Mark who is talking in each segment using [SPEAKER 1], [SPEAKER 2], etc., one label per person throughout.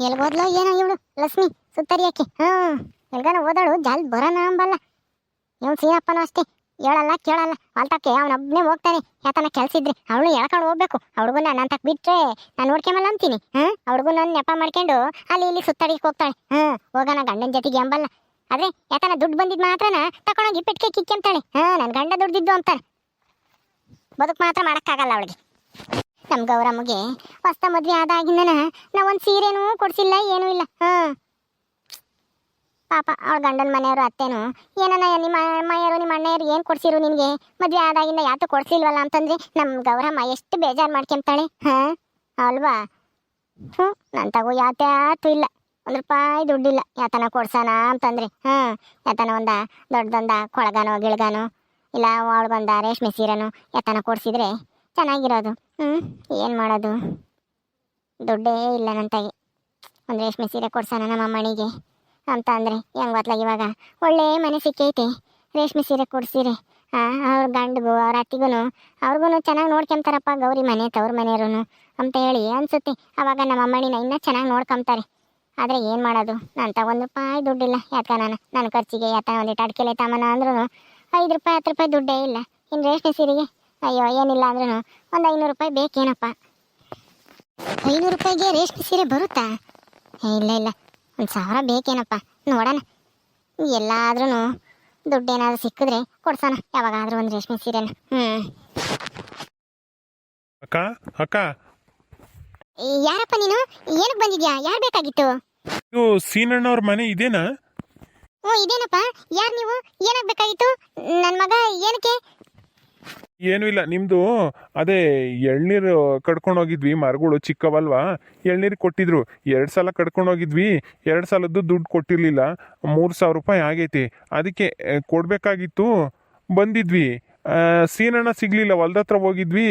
[SPEAKER 1] ಎಲ್ಗೋದ್ಲೋ ಏನೋ ಇವಳು? ಲಕ್ಷ್ಮಿ ಸುತ್ತರಿಯಕ್ಕೆ ಹ್ಞೂ ಎಲ್ಗಾನ ಓದಾಳು? ಜಾಲ್ ಬರೋಣ ಅಂಬಲ್ಲ. ಇವ್ನು ಸೀನಪ್ಪನೂ ಅಷ್ಟೇ. ಹೇಳಲ್ಲ, ಕೇಳಲ್ಲ. ಹೊಲ್ತಕ್ಕೆ ಅವನೊಬ್ಬನೇ ಹೋಗ್ತಾನೆ. ಯಾತನ ಕೆಲಸ ಇದ್ರೆ ಅವಳು ಎಳ್ಕೊಂಡು ಹೋಗ್ಬೇಕು. ಅವಳಿಗೂ ನಾನು ಅಂತಕ್ ಬಿಟ್ರೆ ನಾನು ನೋಡ್ಕೊಂಬಲ್ಲ ಅಂತೀನಿ. ಹ್ಮ್? ಅವಳಿಗೂ ನನ್ನ ನೆಪ ಮಾಡ್ಕೊಂಡು ಅಲ್ಲಿ ಇಲ್ಲಿ ಸುತ್ತಡಿಗೆ ಹೋಗ್ತಾಳೆ. ಹ್ಮ್. ಹೋಗೋಣ ಗಂಡನ ಜೊತೆಗೆ ಅಂಬಲ್ಲ. ಆದ್ರೆ ಯಾತನ ದುಡ್ಡು ಬಂದಿದ್ ಮಾತ್ರನ ತಕೊಂಡೋಗಿ ಪೆಟ್ಟಿಗೆ ಕಿಕ್ಕಂತಾಳೆ ಹಾ ನನ್ನ ಗಂಡ ದುಡ್ದಿದ್ದು ಅಂತ ಬದುಕು ಮಾತ್ರ ಮಾಡಕ್ಕಾಗಲ್ಲ ಅವಳಿಗೆ. ನಮ್ ಗೌರಮ್ಮಗೆ ಹೊಸ್ತ ಮದ್ವೆ ಆದಾಗಿಂದನ ನಾವೊಂದು ಸೀರೆನೂ ಕೊಡ್ಸಿಲ್ಲ, ಏನೂ ಇಲ್ಲ. ಹ್ಮ್ ಪಾಪ ಅವಳ ಗಂಡನ ಮನೆಯವರು ಅತ್ತೇನು, ಏನನ ನಿಮ್ಮ ಅಮ್ಮಯ್ಯರು, ನಿಮ್ಮ ಅಣ್ಣಯ್ಯರು ಏನು ಕೊಡ್ಸಿರು ನಿನಗೆ? ಮದ್ವೆ ಆದಾಗಿಂದ ಯಾತು ಕೊಡ್ಸಿಲ್ವಲ್ಲ ಅಂತಂದ್ರೆ ನಮ್ಮ ಗೌರಮ್ಮ ಎಷ್ಟು ಬೇಜಾರು ಮಾಡ್ಕೊಂತಾಳೆ. ಹಾ. ಅಲ್ವಾ? ಹ್ಞೂ ನನ್ನ ತಗೋ ಯಾತ್ಯಾತು ಇಲ್ಲ. ಒಂದು ರೂಪಾಯಿ ದುಡ್ಡಿಲ್ಲ. ಯಾತನ ಕೊಡ್ಸಾನ ಅಂತಂದ್ರೆ, ಹಾ. ಯಾತನ ಒಂದ ದೊಡ್ಡದೊಂದ ಕೊಳಗಾನೋ, ಗಿಳಗಾನೋ, ಇಲ್ಲ ಅವಳಿಗೊಂದ ರೇಷ್ಮೆ ಸೀರೆನೋ ಯಾತನ ಕೊಡ್ಸಿದ್ರೆ ಚೆನ್ನಾಗಿರೋದು. ಹ್ಞೂ ಏನು ಮಾಡೋದು? ದುಡ್ಡೇ ಇಲ್ಲ ನನ್ನ ತಾಯಿ ಒಂದು ರೇಷ್ಮೆ ಸೀರೆ ಕೊಡ್ಸೋಣ ನಮ್ಮ ಅಮ್ಮನಿಗೆ ಅಂತ ಅಂದರೆ, ಹೆಂಗ್ ಗೊತ್ತಲಾಗ ಇವಾಗ? ಒಳ್ಳೆ ಮನೆ ಸಿಕ್ಕೈತೆ, ರೇಷ್ಮೆ ಸೀರೆ ಕೊಡ್ಸೀರೆ. ಹಾಂ ಅವ್ರ ಗಂಡಗೂ, ಅವ್ರ ಅತ್ತಿಗೂ ಅವ್ರಿಗೂ ಚೆನ್ನಾಗಿ ನೋಡ್ಕೊಂತಾರಪ್ಪ ಗೌರಿ ಮನೆ, ತವ್ರ ಮನೆಯವ್ರೂ ಅಂತ ಹೇಳಿ ಅನ್ಸುತ್ತೆ. ಅವಾಗ ನಮ್ಮ ಅಮ್ಮನಿನ ಇನ್ನೂ ಚೆನ್ನಾಗಿ ನೋಡ್ಕೊಂತಾರೆ ಆದರೆ ಏನು ಮಾಡೋದು? ನಾನು ತಗೊಂಡು ರೂಪಾಯಿ ದುಡ್ಡಿಲ್ಲ. ಯಾಕ ನಾನು? ನನ್ನ ಖರ್ಚಿಗೆ ಯಾತ ಒಂದಿಟ್ಟು ಅಡ್ಕೆಲೆ ತಮ್ಮನ ಅಂದ್ರೂ ಐದು ರೂಪಾಯಿ, ಹತ್ತು ರೂಪಾಯಿ ದುಡ್ಡೇ ಇಲ್ಲ. ಇನ್ನು ರೇಷ್ಮೆ ಸೀರೆಗೆ ಅಯ್ಯೋ ಏನಿಲ್ಲ ಅಂದ್ರೂ ಒಂದು ಐನೂರು ರೂಪಾಯಿ ಬೇಕೇನಪ್ಪ? ಐನೂರು ರೂಪಾಯಿಗೆ ರೇಷ್ಮೆ ಸೀರೆ ಬರುತ್ತಾ? ಇಲ್ಲ ಇಲ್ಲ ಒಂದು ಸಾವಿರ ಬೇಕೇನಪ್ಪ? ನೋಡೋಣ. ಎಲ್ಲಾದ್ರೂ ದುಡ್ಡೇನಾದ್ರೂ ಸಿಕ್ಕಿದ್ರೆ ಕೊಡ್ಸೋಣ ಯಾವಾಗಾದ್ರೂ ಒಂದು ರೇಷ್ಮೆ ಸೀರೆನ. ಹ್ಞೂ
[SPEAKER 2] ಅಕ್ಕ ಅಕ್ಕ.
[SPEAKER 1] ಯಾರಪ್ಪ ನೀನು? ಏನಕ್ಕೆ ಬಂದಿದ್ಯಾ? ಯಾರು ಬೇಕಾಗಿತ್ತು?
[SPEAKER 2] ಇದು ಸೀನಣ್ಣವ್ರ ಮನೆ ಇದೇನಾ?
[SPEAKER 1] ಹ್ಞೂ ಇದೇನಪ್ಪ? ಯಾರು ನೀವು ಏನಕ್ಕೆ ಬೇಕಾಗಿತ್ತು ನನ್ನ ಮಗ ಏನಕ್ಕೆ
[SPEAKER 2] ಏನೂ ಇಲ್ಲ. ನಿಮ್ದು ಅದೇ ಎಳ್ನೀರು ಕಡ್ಕೊಂಡು ಹೋಗಿದ್ವಿ, ಮರಗಳು ಚಿಕ್ಕವಲ್ವಾ? ಎಳ್ನೀರು ಕೊಟ್ಟಿದ್ರು. ಎರಡು ಸಲ ಕಡ್ಕೊಂಡು ಹೋಗಿದ್ವಿ, ಎರಡು ಸಲದ್ದು ದುಡ್ಡು ಕೊಟ್ಟಿರಲಿಲ್ಲ. ಮೂರು ಸಾವಿರ ರೂಪಾಯಿ ಆಗೈತಿ. ಅದಕ್ಕೆ ಕೊಡಬೇಕಾಗಿತ್ತು. ಬಂದಿದ್ವಿ. ಸೀನಣ್ಣ ಸಿಗ್ಲಿಲ್ಲ. ಹೊಲ್ದ ಹತ್ರ ಹೋಗಿದ್ವಿ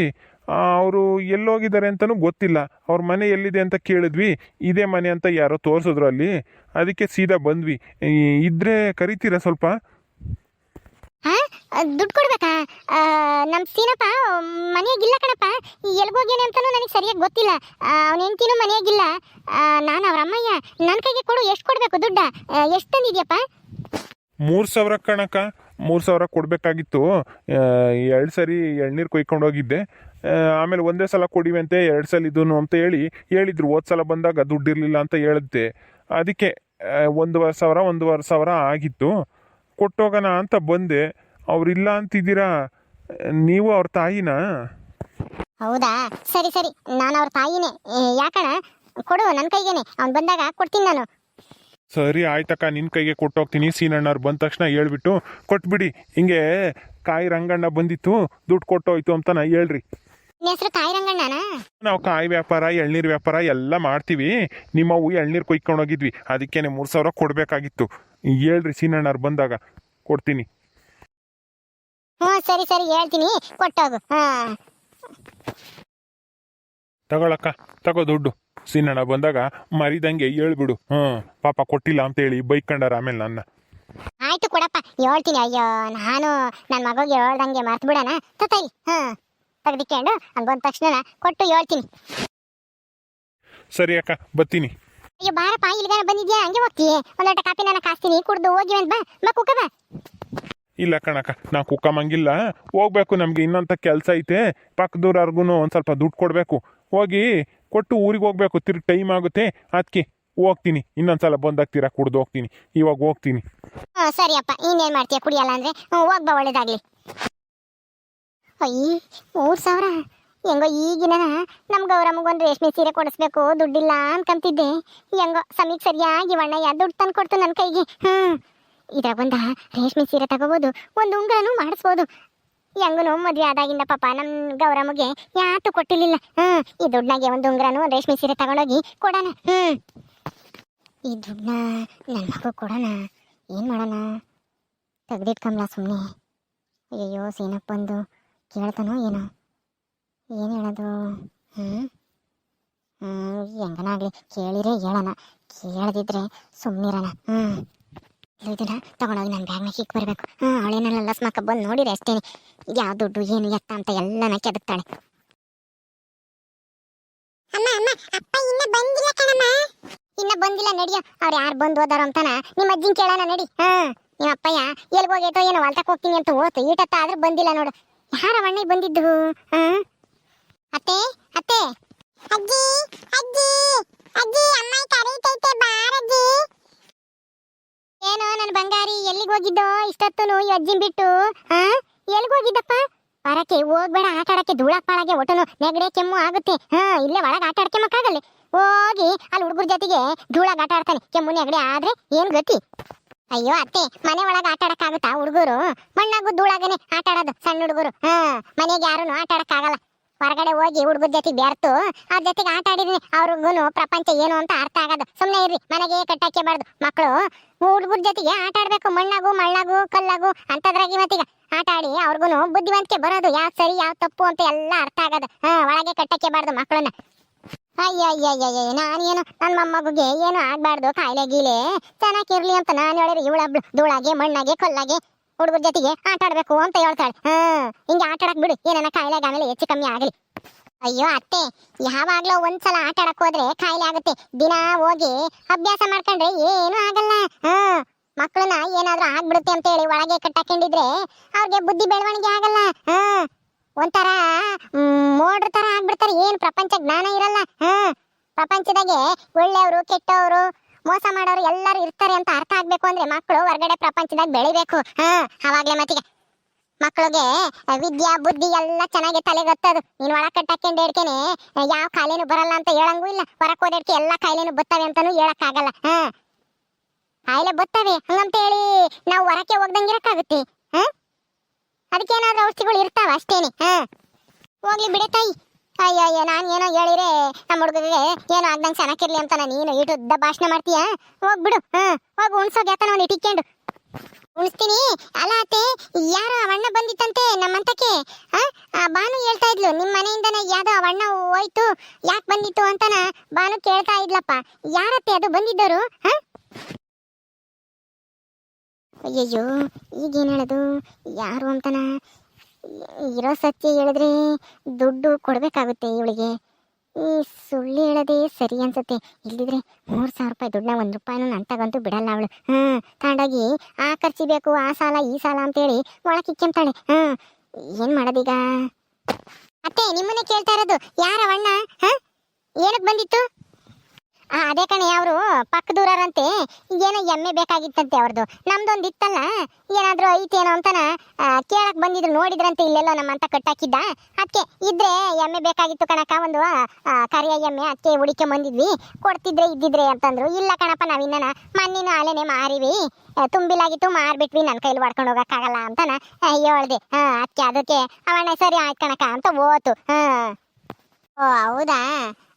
[SPEAKER 2] ಅವರು ಎಲ್ಲೋಗಿದ್ದಾರೆ ಅಂತಲೂ ಗೊತ್ತಿಲ್ಲ. ಅವ್ರ ಮನೆ ಎಲ್ಲಿದೆ ಅಂತ ಕೇಳಿದ್ವಿ. ಇದೇ ಮನೆ ಅಂತ ಯಾರೋ ತೋರಿಸಿದ್ರು ಅಲ್ಲಿ. ಅದಕ್ಕೆ ಸೀದಾ ಬಂದ್ವಿ. ಇದ್ದರೆ ಕರಿತೀರಾ ಸ್ವಲ್ಪ?
[SPEAKER 1] ದುಡ್ಡು ಕೊಡ್ಬೇಕಾ? ನಮ್ಮ ಸೀನಪ್ಪ ಮನೆಯಾಗಿಲ್ಲ ಕಣಪ್ಪ. ಎಲ್ಗೋಗ್ಯಾನೆ ಅಂತಲೂ ನನಗೆ ಸರಿಯಾಗಿ ಗೊತ್ತಿಲ್ಲ. ಅವನ ಹೆಂಡ್ತಿನೂ ಮನೆಯಾಗಿಲ್ಲ ನಾನು ಅವ್ರ ಅಮ್ಮಯ್ಯ. ನನ್ನ ಕೈಗೆ ಕೊಡು, ಎಷ್ಟು ಕೊಡಬೇಕು ದುಡ್ಡ? ಎಷ್ಟು ತಂದಿದ್ಯಪ್ಪ?
[SPEAKER 2] ಮೂರು ಸಾವಿರ ಕಣಕ್ಕ ಮೂರು ಸಾವಿರ ಕೊಡಬೇಕಾಗಿತ್ತು. ಎರಡು ಸರಿ ಎಳ್ನೀರು ಕೊಯ್ಕೊಂಡು ಹೋಗಿದ್ದೆ. ಆಮೇಲೆ ಒಂದೇ ಸಲ ಕೊಡಿವೆ ಅಂತ ಎರಡು ಸಲ ಅಂತ ಹೇಳಿ ಹೇಳಿದ್ರು. ಹೋದ ಸಲ ಬಂದಾಗ ದುಡ್ಡಿರ್ಲಿಲ್ಲ ಅಂತ ಹೇಳಿದ್ದೆ ಅದಕ್ಕೆ ಒಂದೂವರೆ ಸಾವಿರ ಒಂದೂವರೆ ಸಾವಿರ ಆಗಿತ್ತು. ಕೊಟ್ಟೋಗೋಣ ಅಂತ ಬಂದೆ. ಅವ್ರಿಲ್ಲ ಅಂತಿದ್ದೀರಾ? ನೀವು ಅವ್ರ ತಾಯಿನಾ?
[SPEAKER 1] ಹೌದಾ? ಸರಿ ಸರಿ. ನಾನು ಅವ್ರ ತಾಯಿನೇ. ಯಾಕಣ? ಕೊಡು ನನ್ನ ಕೈಗೇನೆ. ಅವ್ನು ಬಂದಾಗ ಕೊಡ್ತೀನಿ ನಾನು.
[SPEAKER 2] ಸರಿ ಆಯ್ತಕ್ಕ ನಿನ್ನ ಕೈಗೆ ಕೊಟ್ಟೋಗ್ತೀನಿ. ಸೀನಣ್ಣವ್ರು ಬಂದ ತಕ್ಷಣ ಹೇಳ್ಬಿಟ್ಟು ಕೊಟ್ಬಿಡಿ. ಹಿಂಗೆ ಕಾಯಿ ರಂಗಣ್ಣ ಬಂದಿತ್ತು ದುಡ್ಡು ಕೊಟ್ಟೋಯ್ತು ಅಂತ ನಾ ಹೇಳ್ರಿ.
[SPEAKER 1] ಹೆಸರು ಕಾಯಿ ರಂಗಣ್ಣನಾ?
[SPEAKER 2] ನಾವು ಕಾಯಿ ವ್ಯಾಪಾರ ಎಳ್ನೀರು ವ್ಯಾಪಾರ ಎಲ್ಲ ಮಾಡ್ತೀವಿ. ನಿಮ್ಮವು ಎಳ್ನೀರು ಕೊಯ್ಕೊಂಡು ಹೋಗಿದ್ವಿ ಅದಕ್ಕೇನೆ ಮೂರು ಸಾವಿರ ಕೊಡಬೇಕಾಗಿತ್ತು. ಹೇಳ್ರಿ ಸೀನಣ್ಣವ್ರು ಬಂದಾಗ ಕೊಡ್ತೀನಿ.
[SPEAKER 1] ಹ್ಞೂ ಸರಿ ಸರಿ ಹೇಳ್ತೀನಿ. ಕೊಟ್ಟೋಗು. ಹಾಂ.
[SPEAKER 2] ತಗೊಳಕ್ಕ ತಗೋ ದುಡ್ಡು. ಸೀನಣ್ಣ ಬಂದಾಗ ಮರಿದಂಗೆ ಹೇಳ್ಬಿಡು. ಹ್ಞೂ ಪಾಪ ಕೊಟ್ಟಿಲ್ಲ ಅಂತೇಳಿ ಕಂಡಾರ ಆಮೇಲೆ ನನ್ನ.
[SPEAKER 1] ಆಯ್ತು ಕೊಡಪ್ಪ ಹೇಳ್ತೀನಿ. ಅಯ್ಯೋ ನಾನು ನನ್ನ ಮಗಳಿಗೆ ಹೇಳ್ದಂಗೆ ಮರ್ತು ಬಿಡೋಣ ತತ್ತೈಲಿ ಹಾಂ ತೆಗ್ದಿಕೊಂಡು ಅಲ್ಲಿ ಬಂದ ತಕ್ಷಣ ಕೊಟ್ಟು ಹೇಳ್ತೀನಿ.
[SPEAKER 2] ಸರಿ ಅಕ್ಕ ಬತ್ತೀನಿ
[SPEAKER 1] ಅಯ್ಯೋ ಬಾರಪ್ಪ ಇಲ್ಲಿಗಾನ ಬಂದಿದ್ಯಾ? ಹಂಗೆ ಹೋಗ್ತೀಯ? ಒಂದೊಟ್ಟ ಕಾಫಿ ನಾನು ಕಾಸ್ತೀನಿ. ಕುಡ್ದು ಹೋಗಿ ಅಂತ ಬಾ. ಬಾ ಕುಕ್ಕ ಬಾ.
[SPEAKER 2] ಇಲ್ಲ ಕಣಕ್ಕ ನಾ ಕುಕ್ಕಮಂಗಿಲ್ಲ ಹೋಗ್ಬೇಕು ನಮ್ಗೆ ಇನ್ನೊಂಥ ಕೆಲಸ ಐತೆ. ಪಕ್ಕದೂರವ್ರಿಗೂ ಒಂದು ಸ್ವಲ್ಪ ದುಡ್ಡು ಕೊಡಬೇಕು. ಹೋಗಿ ಕೊಟ್ಟು ಊರಿಗೆ ಹೋಗ್ಬೇಕು. ತಿರ್ಗಿ ಟೈಮ್ ಆಗುತ್ತೆ. ಅದಕ್ಕೆ ಹೋಗ್ತೀನಿ. ಇನ್ನೊಂದ್ಸಲ ಬಂದಾಗ್ತೀರಾ? ಕುಡ್ದು ಹೋಗ್ತೀನಿ. ಇವಾಗ ಹೋಗ್ತೀನಿ.
[SPEAKER 1] ಹ್ಞೂ ಸರಿಯಪ್ಪ ಇನ್ನೇನು ಮಾಡ್ತೀಯ? ಕುಡಿಯಲ್ಲ ಅಂದರೆ? ಹೋಗ್ಬಾ ಒಳ್ಳೇದಾಗ್ಲಿ. ಅಯ್ಯ ಮೂರು ಸಾವಿರ. ಹೆಂಗೋ ಈಗಿನ ನಮ್ಮ ಗೌರಮ್ಮಗೊಂದು ರೇಷ್ಮೆ ಸೀರೆ ಕೊಡಿಸ್ಬೇಕು, ದುಡ್ಡಿಲ್ಲ ಅನ್ಕಂತಿದ್ದೆ. ಹೆಂಗೋ ಸಮೀಕ್ ಸರಿಯಾಗಿ ವಣ್ಣಯ್ಯ ದುಡ್ಡು ತಂದು ಕೊಡ್ತು ನನ್ನ ಕೈಗೆ. ಹ್ಞೂ ಇದ್ರಾಗ ಒಂದು ರೇಷ್ಮೆ ಸೀರೆ ತಗೋಬೋದು, ಒಂದು ಉಂಗುರನೂ ಮಾಡಿಸ್ಬೋದು. ಹೆಂಗನು ಮದುವೆ ಆದಾಗಿಂದ ಪಾಪ ನಮ್ಮ ಗೌರಮ್ಮಗೆ ಯಾತು ಕೊಟ್ಟಿರಲಿಲ್ಲ. ಹ್ಞೂ ಈ ದುಡ್ಡಾಗೆ ಒಂದು ಉಂಗುರನು ಒಂದು ರೇಷ್ಮೆ ಸೀರೆ ತಗೊಂಡೋಗಿ ಕೊಡೋಣ. ಹ್ಞೂ ಈ ದುಡ್ಡನ್ನ ನನ್ನ ಮಗು ಕೊಡೋಣ. ಏನು ಮಾಡೋಣ? ತೆಗ್ದಿಟ್ಕಂಬ್ಲ ಸುಮ್ಮನೆ ಅಯ್ಯೋ ಸೀನಪ್ಪ ಬಂದು ಕೇಳ್ತಾನೋ ಏನೋ? ಏನು ಹೇಳೋದು? ಹ್ಞೂ ಹೆಂಗನಾಗಲಿ? ಕೇಳಿರೇ ಹೇಳೋಣ. ಕೇಳದಿದ್ರೆ ಸುಮ್ಮನಿರೋಣ ಹ್ಞೂ ಇದನ್ನ ತಗೊಂಡೋಗಿ ನನ್ನ ಬ್ಯಾಗ್ನ ಹಿಕ್ ಬರಬೇಕು. ಹ್ಞೂ ಅವಳೇನೆಲ್ಲ ಲಸ್ಮಕ್ಕ ಬಂದು ನೋಡಿರಿ ಅಷ್ಟೇನೆ. ಯಾವ ದುಡ್ಡು, ಏನು, ಎತ್ತ ಅಂತ ಎಲ್ಲನ ಕೆದಕ್ತಾಳೆ. ಅಮ್ಮ ಅಮ್ಮ, ಅಪ್ಪ ಇನ್ನ ಬಂದಿಲ್ಲ ಕಣಮ್ಮ. ಬಂದಿಲ್ಲ ನಡಿಯೋ. ಅವ್ರು ಯಾರು ಬಂದು ಹೋದಾರ ಅಂತಾನ ನಿಮ್ಮ ಅಜ್ಜಿನ ಕೇಳೋಣ ನಡಿ. ಹಾ ನಿಮ್ಮ ಅಪ್ಪಯ್ಯ ಎಲ್ಲಿ ಹೋಗೈತೋ ಏನೋ ಹೊಲ್ತಕ್ ಹೋಗ್ತೀನಿ ಅಂತ ಹೋತು ಈಟತ್ತ ಆದ್ರೂ ಬಂದಿಲ್ಲ ನೋಡು. ಯಾರ ಮಣ್ಣಿಗೆ ಬಂದಿದ್ದು? ಹಾ ಅತ್ತೆ ಅತ್ತೆ. ಅಜ್ಜಿ ಅಜ್ಜಿ ಅಜ್ಜಿ ಅಮ್ಮ ಕರೀತೈತೆ, ಬಾರಜ್ಜಿ. ಏನೋ ನನ್ನ ಬಂಗಾರಿ, ಎಲ್ಲಿಗೆ ಹೋಗಿದ್ದೋ ಇಷ್ಟೊತ್ತು ಈ ಅಜ್ಜಿನ್ ಬಿಟ್ಟು ಹಾ ಎಲ್ಲಿಗೆ ಹೋಗಿದ್ದಪ್ಪ? ಬರಕ್ಕೆ ಹೋಗ್ಬೇಡ, ಆಟ ಆಡಕ್ಕೆ ಒಟ್ಟನು ನೆಗಡೆ, ಕೆಮ್ಮು ಆಗುತ್ತೆ. ಹಾ, ಇಲ್ಲೇ ಒಳಗೆ ಆಟ ಆಡಕ್ಕೆ ಮಕ್ಕಾಗಲ್ಲಿ. ಹೋಗಿ ಅಲ್ಲಿ ಹುಡುಗರ ಜೊತೆಗೆ ಧೂಳಾಗ ಆಟ ಆಡ್ತಾನೆ, ಕೆಮ್ಮು, ನೆಗಡೆ ಆದ್ರೆ ಏನ್ ಗತಿ? ಅಯ್ಯೋ ಅತ್ತೆ, ಮನೆ ಒಳಗೆ ಆಟ ಆಡಕ್ಕಾಗುತ್ತಾ ಹುಡುಗರು? ಮಣ್ಣಾಗು ಧೂಳಾಗನೆ ಆಟ ಆಡೋದು ಸಣ್ಣ ಹುಡುಗರು. ಹಾ, ಮನೆಗೆ ಯಾರು ಆಟ ಆಡಕ್ಕಾಗಲ್ಲ. ಹೊರಗಡೆ ಹೋಗಿ ಹುಡುಗರ ಜೊತೆ ಬೆರ್ತು, ಅವ್ರ ಜೊತೆಗೆ ಆಟ ಆಡಿದ್ವಿ. ಅವ್ರಿಗೂ ಪ್ರಪಂಚ ಏನು ಅಂತ ಅರ್ಥ ಆಗೋದು. ಸುಮ್ಮನೆ ಇರ್ರಿ, ಮನೆಗೆ ಕಟ್ಟಾಕಬಾರ್ದು ಮಕ್ಕಳು ಹುಡುಗರ ಜೊತೆಗೆ ಆಟ ಆಡಬೇಕು. ಮಣ್ಣಾಗು, ಮಳ್ಳಾಗು, ಕಲ್ಲಾಗು ಅಂತದ್ರಾಗಿ ಮತ್ತೀಗ ಆಟ ಆಡಿ ಅವ್ರಿಗೂ ಬುದ್ಧಿವಂತಿಕೆ ಬರೋದು. ಯಾವ ಸರಿ, ಯಾವ ತಪ್ಪು ಅಂತ ಎಲ್ಲ ಅರ್ಥ ಆಗೋದು. ಹಾ, ಒಳಗೆ ಕಟ್ಟಕ್ಕೆಬಾರ್ದು ಮಕ್ಕಳನ್ನ ಅಯ್ಯಯ್ಯಯ್ಯಯ್ಯ ನಾನೇನು ನನ್ನ ಮೊಮ್ಮಗುಗೆ ಏನು ಆಗ್ಬಾರ್ದು, ಕಾಯಿಲೆ ಗೀಲೆ. ಚೆನ್ನಾಗಿರ್ಲಿ ಅಂತ ನಾನು ಹೇಳಿದ್ರೆ ಇವಳಬ್ಳು ಧೂಳಾಗೆ, ಮಣ್ಣಾಗೆ, ಕಲ್ಲಾಗೆ. ಹುಡುಗರ ಜೊತೆಗೆ ಆಟ ಆಡ್ಬೇಕು ಅಂತ ಹೇಳ್ತಾಳೆ. ಹ್ಮ್ ಹಿಂಗೆ ಆಟ ಆಡಕ್ ಬಿಡು. ಏನನ್ನ ಕಾಯಿಲೆ ಆಮೇಲೆ ಹೆಚ್ಚು ಕಮ್ಮಿ ಆಗಲಿ. ಅಯ್ಯೋ, ಅತ್ತೆ, ಯಾವಾಗ್ಲೋ ಒಂದ್ಸಲ ಆಟ ಆಡಕ್ ಹೋದ್ರೆ ಕಾಯಿಲೆ ಆಗುತ್ತೆ. ದಿನ ಹೋಗಿ ಅಭ್ಯಾಸ ಮಾಡ್ಕೊಂಡ್ರೆ ಏನು ಆಗಲ್ಲ. ಹ್ಮ್ ಮಕ್ಕಳನ್ನ ಏನಾದ್ರೂ ಆಗ್ಬಿಡುತ್ತೆ ಅಂತ ಹೇಳಿ ಒಳಗೆ ಕಟ್ಟಾಕೊಂಡಿದ್ರೆ ಅವ್ರಿಗೆ ಬುದ್ಧಿ ಬೆಳವಣಿಗೆ ಆಗಲ್ಲ. ಹ್ಮ್ ಒಂಥರ ಮೋಡ್ರ ತರ ಆಗ್ಬಿಡ್ತಾರೆ. ಏನ್ ಪ್ರಪಂಚ ಜ್ಞಾನ ಇರಲ್ಲ. ಹ್ಮ್ ಪ್ರಪಂಚದಾಗೆ ಒಳ್ಳೆಯವರು ಕೆಟ್ಟವರು ಮೋಸ ಮಾಡೋರು ಎಲ್ಲರೂ ಇರ್ತಾರೆ ಅಂತ ಅರ್ಥ ಆಗ್ಬೇಕು ಅಂದ್ರೆ ಮಕ್ಕಳು ಹೊರಗಡೆ ಪ್ರಪಂಚದಾಗ ಬೆಳಿಬೇಕು. ಹಾ, ಅವಾಗ್ಲೇ ಮತ್ತಿಗೆ. ಮಕ್ಕಳಿಗೆ ವಿದ್ಯಾ, ಬುದ್ಧಿ ಎಲ್ಲ ಚೆನ್ನಾಗಿ ತಲೆಗತ್ತದು. ನೀನು ಒಳ ಕಟ್ಟಾಕೊಂಡು ಹೇಳ್ಕೇನೆ ಯಾವ ಕಾಯಿಲೆನೂ ಬರಲ್ಲ ಅಂತ ಹೇಳಂಗೂ ಇಲ್ಲ. ಹೊರಕ್ ಹೋದಡ್ಕೆ ಎಲ್ಲ ಕಾಯಿಲೆನೂ ಅಂತಾನು ಹೇಳಕ್ ಆಗಲ್ಲ ಹಾ, ಕಾಯಿಲೆ ಬರ್ತವೆ ಹಂಗಂತ ಹೇಳಿ ನಾವು ಹೊರಕ್ಕೆ ಹೋಗ್ದಂಗೆ ಇರಕ್ಕಾಗುತ್ತೆ. ಹಾ, ಅದಕ್ಕೇನಾದ್ರೂ ಔಷಧಿಗಳು ಇರ್ತಾವ ಅಷ್ಟೇನೆ. ಹಾ. ಹೋಗ್ಲಿ ಬಿಡೆ ತಾಯಿ. ಅಯ್ಯೋ ನಾನು ಏನೋ ಹೇಳಿರೆ, ನಮ್ಮ ಹುಡುಗಗೆ ಏನೋ ಆಗ್ದಂಗೆ ಚೆನ್ನಾಗಿರ್ಲಿ ಅಂತ ನಾನು ನೀನು ಇಟ್ಟು ಉದ್ದ ಭಾಷಣ ಮಾಡ್ತೀಯ? ಹೋಗ್ಬಿಡು ಹಾ, ಹೋಗಿ ಉಣ್ಸೋಗೆ ಯಾತನ ಒಂದು ಇಟ್ಟಿಕೊಂಡು ಉಣಿಸ್ತೀನಿ. ಅಲ್ಲ ಅತ್ತೆ, ಯಾರೋ ಅವಣ್ಣ ಬಂದಿತ್ತಂತೆ ನಮ್ಮಂತಕ್ಕೆ? ಆ ಬಾನು ಹೇಳ್ತಾ ಇದ್ಲು ನಿಮ್ಮ ಮನೆಯಿಂದನೇ ಯಾವ್ದೋ ಅವಣ್ಣ ಹೋಯ್ತು, ಯಾಕೆ ಬಂದಿತ್ತು ಅಂತನ ಬಾನು ಕೇಳ್ತಾ ಇದ್ಲಪ್ಪ. ಯಾರತ್ತೆ ಅದು ಬಂದಿದ್ದರು, ಹಾ? ಅಯ್ಯಯ್ಯೋ, ಈಗೇನು ಹೇಳೋದು? ಯಾರು ಅಂತನ? ಇರೋ ಸತ್ಯ ಹೇಳಿದ್ರೆ ದುಡ್ಡು ಕೊಡಬೇಕಾಗುತ್ತೆ ಇವಳಿಗೆ. ಈ ಸುಳ್ಳು ಹೇಳೋದೇ ಸರಿ ಅನ್ಸುತ್ತೆ. ಇಲ್ಲಿದ್ರೆ ಮೂರು ಸಾವಿರ ರೂಪಾಯಿ ದುಡ್ಡನ್ನ ಒಂದು ರೂಪಾಯಿನೂ ತಗಂತೂ ಬಿಡಲ್ಲ ಅವಳು. ಹ್ಮ್ ತಗೊಂಡೋಗಿ ಆ ಖರ್ಚಿ ಬೇಕು ಆ ಸಾಲ, ಈ ಸಾಲ ಅಂತೇಳಿ ಒಳಗೆ ಇಕ್ಕಂತಾಳೆ ಹ್ಮ್ ಏನ್ ಮಾಡೋದೀಗ? ಅತ್ತೆ, ನಿಮ್ಮನ್ನೇ ಕೇಳ್ತಾ ಇರೋದು. ಯಾರ ಅಣ್ಣ? ಹ ಏನಕ್ಕೆ ಬಂದಿತ್ತು? ಅದೇ ಕಣೆ, ಅವರು ಪಕ್ಕದೂರಂತೆ ಏನೋ ಎಮ್ಮೆ ಬೇಕಾಗಿತ್ತಂತೆ ಅವ್ರದ್ದು ನಮ್ದೊಂದು ಇತ್ತಲ್ಲ, ಏನಾದ್ರೂ ಐತೇನೋ ಅಂತನ ಕೇಳಕ್ ಬಂದಿದ್ರು, ನೋಡಿದ್ರಂತೆ ಇಲ್ಲೆಲ್ಲೋ ನಮ್ಮಂತ ಕಟ್ಟಾಕಿದ್ದ. ಅದಕ್ಕೆ ಇದ್ರೆ ಎಮ್ಮೆ ಬೇಕಾಗಿತ್ತು ಕಣಕ್ಕ, ಒಂದು ಕರಿಯ ಎಮ್ಮೆ ಅದಕ್ಕೆ ಹುಡಿಕೆ ಬಂದಿದ್ವಿ. ಕೊಡ್ತಿದ್ರೆ ಇದ್ದಿದ್ರೆ ಅಂತಂದ್ರು. ಇಲ್ಲ ಕಣಪ್ಪ ನಾವಿನ್ನ ಮಣ್ಣಿನ ಆಲೆನೆ ಮಾರಿವಿ. ತುಂಬಿಲಾಗಿತ್ತು, ಮಾರ್ಬಿಟ್ವಿ ನನ್ನ ಕೈಲಿ ಹೊಡ್ಕೊಂಡು ಹೋಗೋಕ್ಕಾಗಲ್ಲ ಅಂತನ ಹೇಳ್ದೆ. ಹಾ ಅದಕ್ಕೆ ಅದಕ್ಕೆ ಅವಣ್ಣ ಸರಿ ಆಯ್ತು ಕಣಕ್ಕ ಅಂತ ಓತು ಹ್ಮ್ ಓ, ಹೌದಾ?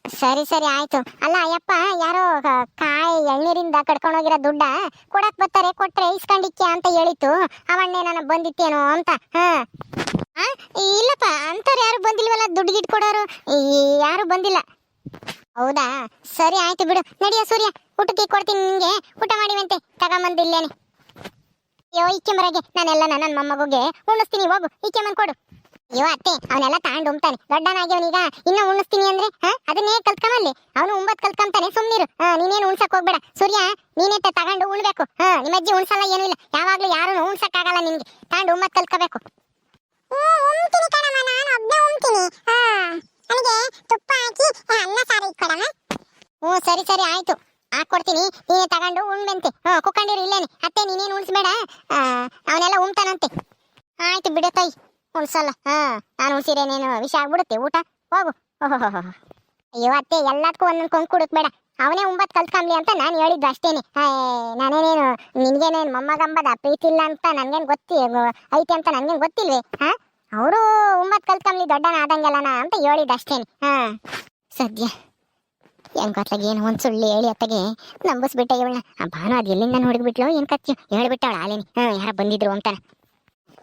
[SPEAKER 1] ಸರಿ ಸರಿ, ಆಯ್ತು. ಅಲ್ಲ, ಅಯ್ಯಪ್ಪ, ಯಾರೋ ಕಾಯಿ ಎಳ್ನೀರಿಂದ ಕಡ್ಕೊಂಡೋಗಿರೋ ದುಡ್ಡ ಕೊಡಕ್ ಬರ್ತಾರೆ, ಕೊಟ್ರೆ ಇಸ್ಕೊಂಡಿಕ್ಕೆ ಅಂತ ಹೇಳಿತ್ತು. ಅವಣ್ಣೆ ನಾನು ಬಂದಿತ್ತೇನೋ ಅಂತ. ಹಾ? ಇಲ್ಲಪ್ಪ ಅಂತವ್ರು ಯಾರು ಬಂದಿಲ್ವಲ್ಲ ದುಡ್ಡು ಗಿಟ್ ಕೊಡೋರು ಯಾರು ಬಂದಿಲ್ಲ. ಹೌದಾ? ಸರಿ, ಆಯ್ತು ಬಿಡು. ನಡಿಯ ಸೂರ್ಯ, ಊಟಕ್ಕೆ ಕೊಡ್ತೀನಿ ನಿಂಗೆ. ಊಟ ಮಾಡಿವಂತೆ. ತಗೊಂಬಂದಿಲ್ಲೇನೆ ಅಯ್ಯೋ ಮರಗೆ, ನಾನೆಲ್ಲ ನನ್ನ ಮೊಮ್ಮಗುಗೆ ಉಣಿಸ್ತೀನಿ. ಹೋಗು ಇಕ್ಕೆಂಬನ್ ಕೊಡು. ಅಯ್ಯೋ ಅತ್ತೆ ಅವನೆಲ್ಲ ತಾಂಡ್ ಉಮ್ತಾನೆ. ದೊಡ್ಡನಾಗ್ಯವನೀಗ ಇನ್ನ ಉಣಿಸ್ತೀನಿ ಅಂದ್ರೆ ಅದನ್ನೇ ಕಲ್ತ್ಕೊಂಬಲ್ಲಿ ಅವನು ಉಂಬತ್ ಕಲ್ತ್ಕೊಂತಾನೆ ಸುಮ್ನಿರು. ನೀನೇನು ಉಣ್ಸಕ್ ಹೋಗ್ಬೇಡ. ಸೂರ್ಯ ನೀನೇ ತಗೊಂಡು ಉಣ್ಬೇಕು. ಹಾ ನಿಮ್ಮ ಅಜ್ಜಿ ಉಣ್ಸಲ್ಲ ಏನೂ ಇಲ್ಲ. ಯಾವಾಗ್ಲೂ ಯಾರು ನಿನ್ಗೆ. ಕಲ್ತ್ಕೋಬೇಕು. ಉಮ್ತೀನಿ ಹಾ ನನಗೆ ತುಪ್ಪ ಹಾಕಿ ಅನ್ನ ಸಾರಿ ಇಟ್ಕೊಡಮ್ಮ ಹ್ಞೂ ಸರಿ ಸರಿ ಆಯ್ತು. ಹಾಕೊಡ್ತೀನಿ. ನೀನೇ ತಗೊಂಡು ಉಣ್ಬಂತೆ. ಹ್ಞೂ ಕುಕ್ಕಂಡಿರು ಇಲ್ಲೇನೆ. ಅತ್ತೆ ನೀನೇನು ಉಣಿಸ್ಬೇಡ. ಅವನೆಲ್ಲ ಉಣ್ತಾನಂತೆ. ಆಯ್ತು ಬಿಡು ತಾಯಿ. ಉಣ್ಸಲ್ಲ ಹಾ, ನಾನು ಉಣ್ಸಿದ್ರೆ ನೀನು ವಿಷ ಆಗ್ಬಿಡುತ್ತೆ, ಊಟ. ಹೋಗು. ಅಯ್ಯೋ, ಅತ್ತೆ, ಎಲ್ಲದಕ್ಕೂ ಒಂದೊಂದು ಕೊಂಕು ಕುಡುಕ್ಬೇಡ ಅವನೇ ಒಂಬತ್ತು ಕಲ್ತ್ಕೊಂಬ್ಲಿ ಅಂತ ನಾನು ಹೇಳಿದ್ದು ಅಷ್ಟೇನೆ. ನಾನೇನೇನು, ನಿನ್ಗೇನೇನು ಮೊಮ್ಮಗಂಬದ ಪ್ರೀತಿ ಇಲ್ಲ ಅಂತ ನನ್ಗೇನು ಗೊತ್ತಿ ಐತೆ ಅಂತ ನನ್ಗೇನು ಗೊತ್ತಿಲ್ವೇ? ಹಾ? ಅವರು ಒಂಬತ್ತು ಕಲ್ತ್ಕೊಂಬ್ಲಿ ದೊಡ್ಡನ ಆದಂಗೆಲ್ಲನ ಅಂತ ಹೇಳಿದ್ದು ಅಷ್ಟೇನೆ. ಹಾ. ಸದ್ಯ. ಹೆಂಗ್ ಗೊತ್ತಾಗ ಏನು ಒಂದು ಸುಳ್ಳು ಹೇಳಿ ಅತ್ತಗೆ. ನಂಬಿಸ್ಬಿಟ್ಟೆ ಇವಳನ್ನ ಭಾನು ಅದು ಎಲ್ಲಿಂದ ನೋಡಿಬಿಟ್ಲು ಏನು ಕತ್ತಿ ಹೇಳ್ಬಿಟ್ಟವಳ ಆಲೇನಿ ಹಾಂ, ಯಾರು ಬಂದಿದ್ರು ಅಂತಾನೆ.